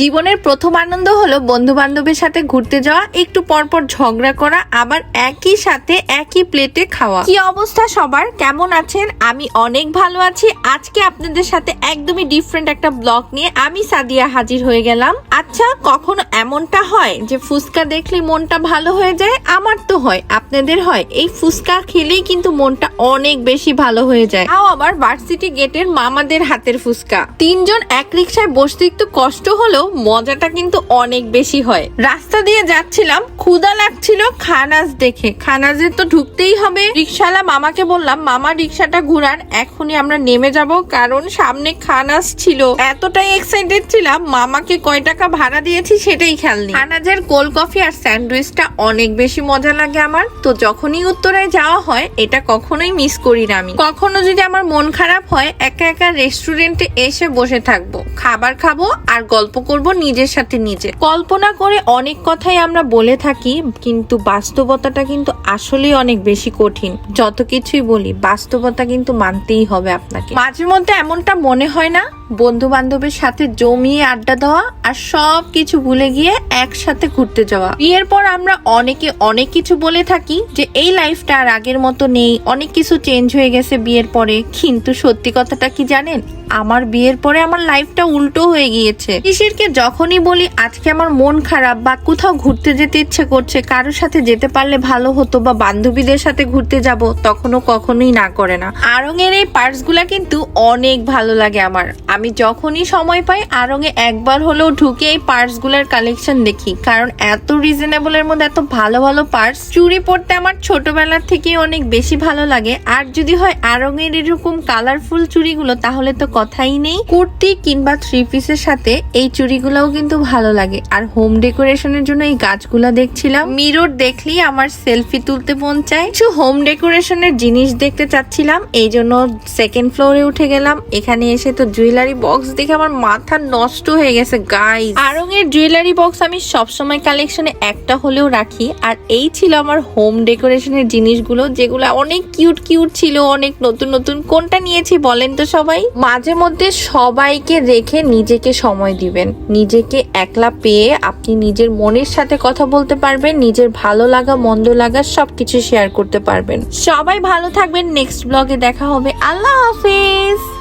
জীবনের প্রথম আনন্দ হলো বন্ধু বান্ধবের সাথে ঘুরতে যাওয়া, একটু পরপর ঝগড়া করা, আবার একই সাথে একই প্লেটে খাওয়া। কি অবস্থা সবার? কেমন আছেন? আমি অনেক ভালো আছি। আজকে আপনাদের সাথে একদমই ডিফারেন্ট একটা ব্লগ নিয়ে আমি সাদিয়া হাজির হয়ে গেলাম। আচ্ছা কখনো এমনটা হয় যে ফুচকা দেখলে মনটা ভালো হয়ে যায়? আমার তো হয়, আপনাদের হয়। এই ফুচকা খেলেই কিন্তু মনটা অনেক বেশি ভালো হয়ে যায়। তাও আবার ভার্সিটি গেটের মামাদের হাতের ফুচকা। তিনজন এক রিক্সায় বসতে একটু কষ্ট হলেও মজাটা কিন্তু অনেক বেশি হয়। রাস্তা দিয়ে যাচ্ছিলাম ক্ষুদা লাগছিল খানাজ দেখে। খানাজে তো ঢুকতেই হবে। রিক্সাওয়ালা মামাকে বললাম, মামা রিক্সাটা ঘুরান এখনই আমরা নেমে যাব। কারণ সামনে খানাজ ছিল। এতটাই এক্সাইটেড ছিলাম, মামাকে কয় টাকা ভাড়া দিয়েছি সেটাই খেয়াল নেই। খানাজের কোল্ড কফি আর স্যান্ডউইচটা অনেক বেশি মজা লাগে আমার। তো যখনই উত্তরায় যাওয়া হয়, এটা কখনোই মিস করি না আমি। কখনো যদি আমার মন খারাপ হয়, একা একা রেস্টুরেন্টে এসে বসে থাকব। খাবার খাব আর গল্প করব। নিজের সাথে নিজে। কল্পনা করে অনেক কথাই আমরা বলে থাকি, কিন্তু বাস্তবতাটা কিন্তু আসলেই অনেক বেশি কঠিন। যত কিছুই বলি, বাস্তবতা কিন্তু মানতেই হবে আপনাকে। মাঝে মধ্যে এমনটা মনে হয় না বন্ধু বান্ধবের সাথে জমিয়ে আড্ডা দেওয়া আর সব কিছু ভুলে গিয়ে একসাথে ঘুরতে যাওয়া। বিয়ের পর আমরা অনেকে অনেক কিছু বলে থাকি যে, এই লাইফটা আর আগের মতো নেই, অনেক কিছু চেঞ্জ হয়ে গেছে বিয়ের পরে। কিন্তু সত্যি কথাটা কি জানেন? আমার বিয়ের পরে আমার লাইফটা উল্টো হয়ে গিয়েছে। শিশিরকে যখনই বলি, আজকে আমার মন খারাপ বা কোথাও ঘুরতে যেতে ইচ্ছে করছে, কারোর সাথে যেতে পারলে ভালো হতো বা বান্ধবীদের সাথে ঘুরতে যাব, তখনও কখনোই না করে না। আরঙের এই পার্টসগুলা কিন্তু অনেক ভালো লাগে আমার। আমি যখনই সময় পাই, আরঙে একবার হলেও ঢুকে এই পার্টসগুলার কালেকশন দেখি। কারণ এত রিজনেবলের মধ্যে এত ভালো ভালো পার্টস চুরি পড়তে আমার ছোটবেলার থেকে অনেক বেশি ভালো লাগে। আর যদি হয় আরঙের এরকম কালারফুল চুড়িগুলো, তাহলে তো কথাই নেই। কুর্তি কিংবা থ্রি পিসের সাথে এই চুড়িগুলোও কিন্তু ভালো লাগে। আর হোম ডেকোরেশনের জন্য এই গাছগুলা দেখছিলাম। মিরর দেখলেই আমার সেলফি তুলতে মন চায়। কিছু হোম ডেকোরেশনের জিনিস দেখতে চাচ্ছিলাম। এই জন্য সেকেন্ড ফ্লোরে উঠে গেলাম। এখানে এসে তো জুয়েলারি বক্স দেখে আমার মাথা নষ্ট হয়ে গেছে গাইস আরঙের জুয়েলারি বক্স আমি সবসময় কালেকশনে একটা হলেও রাখি। আর এই ছিল আমার হোম ডেকোরেশনের জিনিসগুলো, যেগুলো অনেক কিউট কিউট ছিল, অনেক নতুন নতুন। কোনটা নিয়েছি বলেন তো সবাই? মাঝে মধ্যে সবাইকে রেখে নিজেকে সময় দিবেন। নিজেকে একলা পেয়ে আপনি নিজের মনের সাথে কথা বলতে পারবেন, নিজের ভালো লাগা, মন্দ লাগা সবকিছু শেয়ার করতে পারবেন। সবাই ভালো থাকবেন নেক্সট ব্লগে দেখা হবে। আল্লাহ হাফিজ!